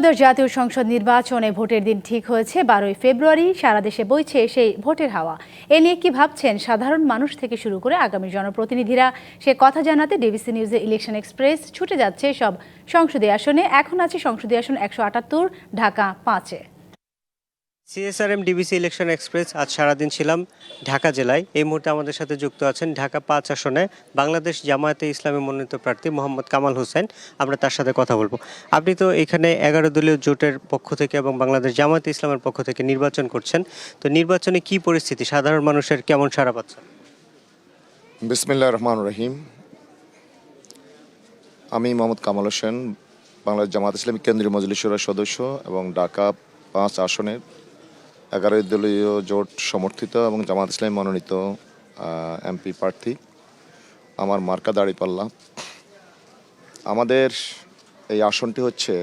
ত্রয়োদশ জাতীয় সংসদ নির্বাচনে ভোটের দিন ঠিক হয়েছে, বারোই ফেব্রুয়ারি সারা দেশে বইছে সেই ভোটের হাওয়া। এ নিয়ে কি ভাবছেন সাধারণ মানুষ থেকে শুরু করে আগামী জনপ্রতিনিধিরা? সে কথা জানাতে ডিবিসি নিউজের ইলেকশন এক্সপ্রেস ছুটে যাচ্ছে সব সংসদীয় আসনে। এখন আছে সংসদীয় আসন একশো আটাত্তর, ঢাকা পাঁচে। সিএসআরএম ডিবিসি ইলেকশন এক্সপ্রেস, আজ সারাদিন ছিলাম ঢাকা জেলায়। এই মুহূর্তে আমাদের সাথে যুক্ত আছেন ঢাকা পাঁচ আসনে বাংলাদেশ জামায়াতে ইসলামী মনোনীত প্রার্থী মোহাম্মদ কামাল হোসেন। আমরা তার সাথে কথা বলব। আপনি তো এখানে এগারো দলীয় জোটের পক্ষ থেকে এবং বাংলাদেশ জামায়াতে ইসলামের পক্ষ থেকে নির্বাচন করছেন। তো নির্বাচনে কি পরিস্থিতি? সাধারণ মানুষের কেমন সারা পাচ্ছেন? বিসমিল্লাহ রহমান রহিম। আমি মোহাম্মদ কামাল হোসেন, বাংলাদেশ জামাত ইসলামী কেন্দ্রীয় মজলিসুরের সদস্য এবং ঢাকা পাঁচ আসনের এগারো দলীয় জোট সমর্থিত এবং জামাত ইসলাম মনোনীত এমপি প্রার্থী। আমার মার্কা দাঁড়িপাল্লা। আমাদের এই আসনটি হচ্ছে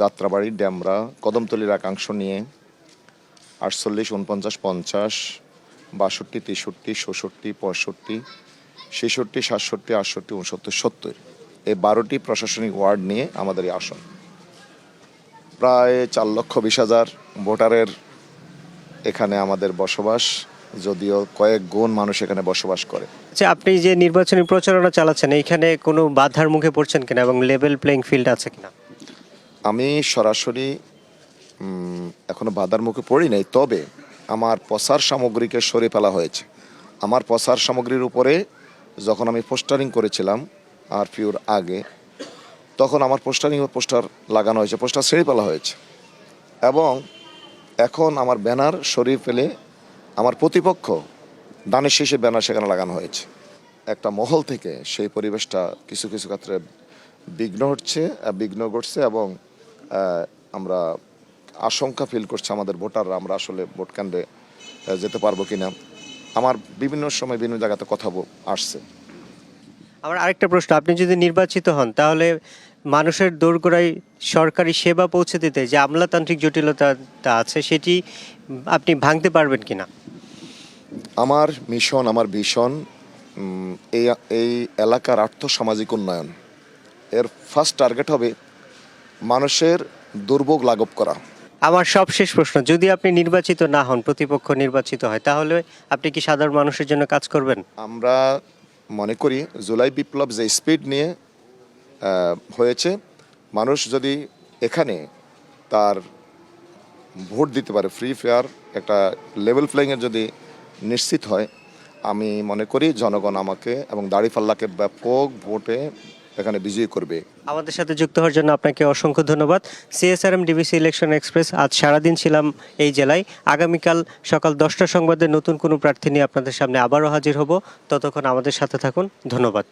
যাত্রাবাড়ি, ড্যামরা, কদমতলির একাংশ নিয়ে আটচল্লিশ উনপঞ্চাশ পঞ্চাশ, বাষট্টি, তেষট্টি, ষষট্টি, পঁয়ষট্টি, ছেষট্টি, সাতষট্টি, আটষট্টি উনসত্তর সত্তর এই বারোটি প্রশাসনিক ওয়ার্ড নিয়ে আমাদের এই আসন। প্রায় চার লক্ষ বিশ হাজার ভোটারের এখানে আমাদের বসবাস যদিও কয়েক গুণ মানুষ এখানে বসবাস করে। আচ্ছা আপনি যে নির্বাচনী প্রচারণা চালাচ্ছেন এইখানে কোনো বাধার মুখে পড়ছেন কিনা এবং লেভেল প্লেইং ফিল্ড আছে কিনা? আমি সরাসরি এখনও বাধার মুখে পড়ি নাই তবে আমার প্রসার সামগ্রীকে সরে ফেলা হয়েছে। আমার প্রচার সামগ্রীর উপরে যখন আমি পোস্টারিং করেছিলাম আর ফিউর আগে তখন আমার পোস্টারিং পোস্টার লাগানো হয়েছে পোস্টার ছেড়ে ফেলা হয়েছে। এবং এখন আমার ব্যানার সরিয়ে ফেলে আমার প্রতিপক্ষ দানের শেষে ব্যানার সেখানে লাগানো হয়েছে। একটা মহল থেকে সেই পরিবেশটা কিছু কিছু ক্ষেত্রে বিঘ্ন হচ্ছে, বিঘ্ন ঘটছে এবং আমরা আশঙ্কা ফিল করছে আমাদের ভোটাররা আমরা আসলে ভোট কেন্দ্রে যেতে পারব কিনা। আমার বিভিন্ন সময় বিভিন্ন জায়গাতে কথা আসছে। আমার আরেকটা প্রশ্ন আপনি যদি নির্বাচিত হন তাহলে মানুষের দোরগোড়ায় সরকারি সেবা পৌঁছে দিতে যে আমলাতান্ত্রিক জটিলতা আছে সেটি আপনি ভাঙতে পারবেন কি না আমার মিশন আমার ভীষণ এই এই এলাকার আর্থ সামাজিক উন্নয়ন। এর ফার্স্ট টার্গেট হবে মানুষের দুর্ভোগ লাঘব করা। আমার সব শেষ প্রশ্ন যদি আপনি নির্বাচিত না হন প্রতিপক্ষ নির্বাচিত হয় তাহলে আপনি কি সাধারণ মানুষের জন্য কাজ করবেন? আমরা মনে করি জুলাই বিপ্লব যে স্পিড নিয়ে হয়েছে, মানুষ যদি এখানে তার ভোট দিতে পারে ফ্রি ফেয়ার একটা লেভেল প্লেইংয়ের যদি নিশ্চিত হয়, আমি মনে করি জনগণ আমাকে এবং দাড়িপাল্লাকে ব্যাপক ভোটে এখানে বিজয়ী করবে। আমাদের সাথে যুক্ত হওয়ার জন্য আপনাকে অসংখ্য ধন্যবাদ। সিএসআরএম ডিবিসি ইলেকশন এক্সপ্রেস আজ সারাদিন ছিলাম এই জেলায়। আগামীকাল সকাল দশটা সংবাদে নতুন কোনো প্রার্থী নিয়ে আপনাদের সামনে আবারও হাজির হব। ততক্ষণ আমাদের সাথে থাকুন। ধন্যবাদ।